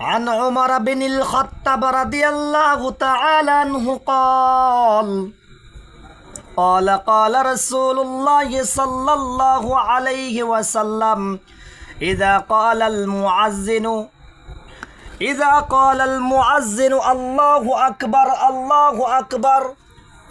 عن عمر بن الخطاب رضي الله تعالى عنه قال قال قال رسول الله صلى الله عليه وسلم إذا قال المعزن إذا قال المعزن الله أكبر الله أكبر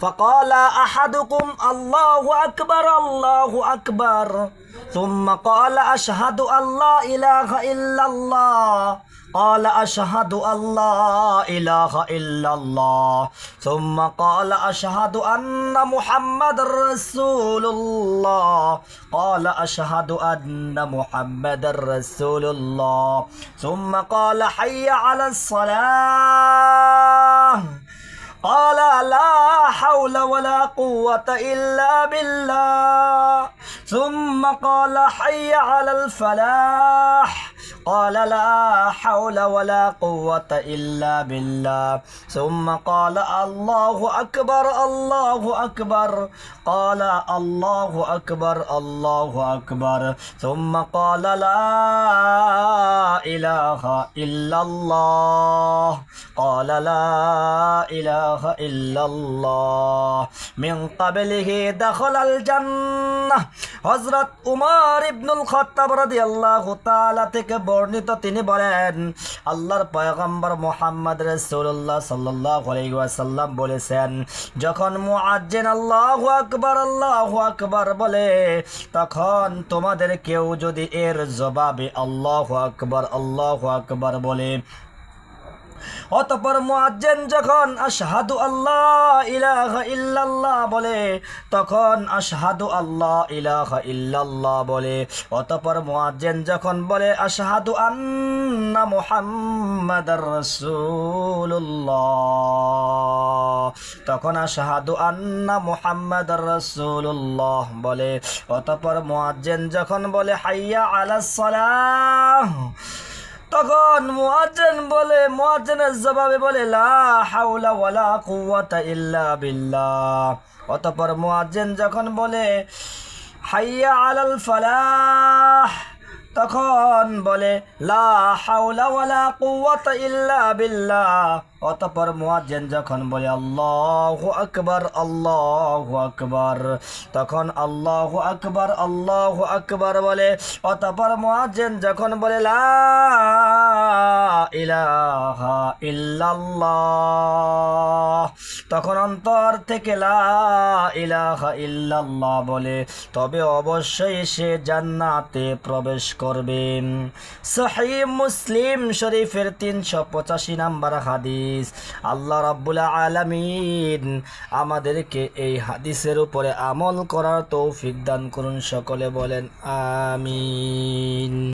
فقال أحدكم الله أكبر الله أكبر ثم قال أشهد أن لا إله إلا الله قال أشهد أن لا إله إلا الله. ثم قال أشهد أن محمد رسول الله. قال أشهد أن محمد رسول الله. ثم قال حي على الصلاة. قال لا حول ولا قوة إلا بالله. ثم قال حي على الفلاح. قال لا حول ولا قوة إلا بالله ثم قال الله أكبر الله أكبر قال الله أكبر الله أكبر ثم قال لا إله إلا الله قال لا إله إلا الله من قبله دخل الجنة হজরত উমর ইবনুল খত্তাব রাদিয়াল্লাহু তাআলা থেকে বর্ণিত তিনি বলেন, আল্লাহর পয়গম্বর মোহাম্মদ রসুল্লাহ সাল্লাসাল্লাম বলেছেন, যখন মুআজ্জেন আল্লাহ আকবর আল্লাহ আকবর বলে, তখন তোমাদের কেউ যদি এর জবাবে আল্লাহ আকবর আল্লাহ আকবর বলে অতপর মুয়াজ্জিন যখন আশহাদু আল্লাহ ইলাহা ইল্লাল্লাহ বলে, তখন আশহাদু আল্লাহ ইলাহা ইল্লাল্লাহ বলে। অতপর মুয়াজ্জিন যখন বলে, আশহাদু আন্না মুহাম্মাদার রাসূলুল্লাহ। তখন আশহাদু আন্না মুহাম্মাদার রাসূলুল্লাহ বলে। অতপর মুয়াজ্জিন যখন বলে, হাইয়া আলাস সালাহ তখন মুয়াজ্জিন বলে, মুয়াজ্জিনের জবাবে বলে, লা হাওলা ওয়ালা কুওয়াতা ইল্লা বিল্লাহ। অতঃপর মুয়াজ্জিন যখন বলে, হাইয়া আলাল ফালাহ তখন বলে, লা হাওলা ওয়ালা ইল্লা বিল্লাহ। অতঃপর মুয়াজ্জিন যখন বলে, আল্লাহু আকবার আল্লাহু আকবার, তখন আল্লাহু আকবার আল্লাহু আকবার বলে, অতঃপর মুয়াজ্জিন যখন বলে, লা ইলাহা ইল্লাল্লাহ তখন অন্তর থেকে লা ইল্লাল্লাহ বলে, তবে অবশ্যই সে জান্নাতে প্রবেশ করবেন সহি মুসলিম শরীফের তিনশো পঁচাশি নাম্বার হাদিস, আল্লাহ রাব্বুল আলামিন আমাদেরকে এই হাদিসের উপরে আমল করার তৌফিক দান করুন, সকলে বলেন আমিন।